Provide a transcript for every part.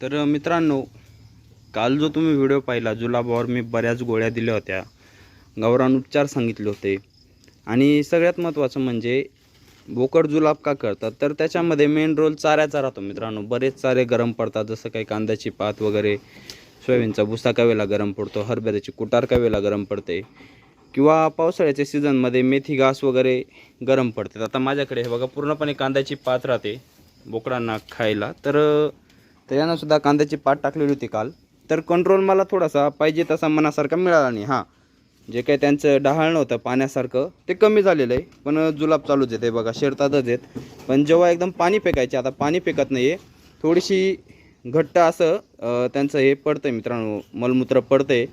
तर मित्रांनो काल जो तुम्ही व्हिडिओ पाहिला जुलाबावर मी बऱ्याच गोळ्या दिल्या होत्या. गौरान उपचार सांगितले होते. आणि सगळ्यात महत्त्वाचं म्हणजे बोकड जुलाब का करतात? तर त्याच्यामध्ये मेन रोल चाऱ्याचा राहतो मित्रांनो. बरेच चारे गरम पडतात जसं काही कांद्याची पात वगैरे सोयाबीनचा भुसा कावेला गरम पडतो हरभऱ्याची कुटार कावेला गरम पडते किंवा पावसाळ्याच्या सीझनमध्ये मेथी घास वगैरे गरम पडतात. आता माझ्याकडे हे बघा पूर्णपणे कांद्याची पात राहते बोकडांना खायला. तर तर यानं सुद्धा कांद्याची पात टाकलेली होती काल. तर कंट्रोल मला थोडासा पाहिजे तसा मनासारखा मिळाला नाही. हां. जे काही त्यांचं डहाळणं होतं पाण्यासारखं ते कमी झालेलं आहे. पण जुलाब चालूच येते बघा शेरतातच आहेत. पण जेव्हा एकदम पाणी फेकायचे आता पाणी फेकत नाही आहे थोडीशी घट्ट असं त्यांचं हे पडतं आहे मित्रांनो मलमूत्र पडतं आहे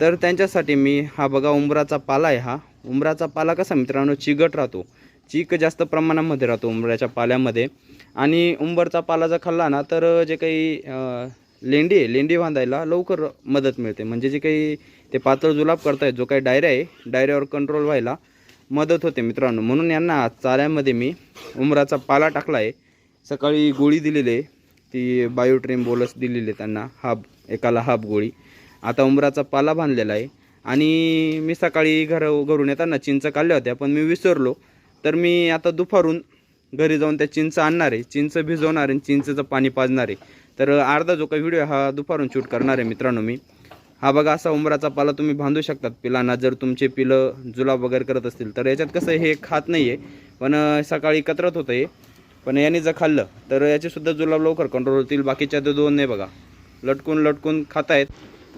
तर त्यांच्यासाठी मी हा बघा उंबराचा पाला आहे हा. उंबराचा पाला कसा मित्रांनो चिकट राहतो. चीक जास्त प्रमाणामध्ये राहतो उंबऱ्याच्या पाल्यामध्ये. आणि उंबरचा पाला जर खाल्ला ना तर जे काही लेंडी आहे लेंडी बांधायला लवकर मदत मिळते. म्हणजे जे काही ते पातळ जुलाब करतायत जो काही डायऱ्या आहे डायऱ्यावर कंट्रोल व्हायला मदत होते मित्रांनो. म्हणून यांना चाऱ्यामध्ये मी उंबराचा पाला टाकला आहे. सकाळी गोळी दिलेली आहे. ती बायोट्रेन बोलस दिलेली आहे त्यांना हाफ एकाला हाफ गोळी. आता उंबराचा पाला बांधलेला आहे. आणि मी सकाळी घर घरून येताना चिंच काढल्या होत्या पण मी विसरलो. तर मी आता दुपारून घरी जाऊन त्या चिंच आणणार आहे. चिंच भिजवणार आहे चिंचेचं पाणी पाजणार आहे. तर अर्धा जो काही व्हिडिओ हा दुपारून शूट करणार आहे मित्रांनो मी. हा बघा असा उंबराचा पाला तुम्ही बांधू शकतात पिलांना. जर तुमचे पिलं जुलाब वगैरे करत असतील तर याच्यात कसं आहे, हे खात नाही आहे पण सकाळी कतरत होतं हे. पण याने जर खाल्लं तर याचेसुद्धा जुलाब लवकर कंट्रोल होतील. बाकीच्या तर दोन नाही बघा. लटकून लटकून खातायत.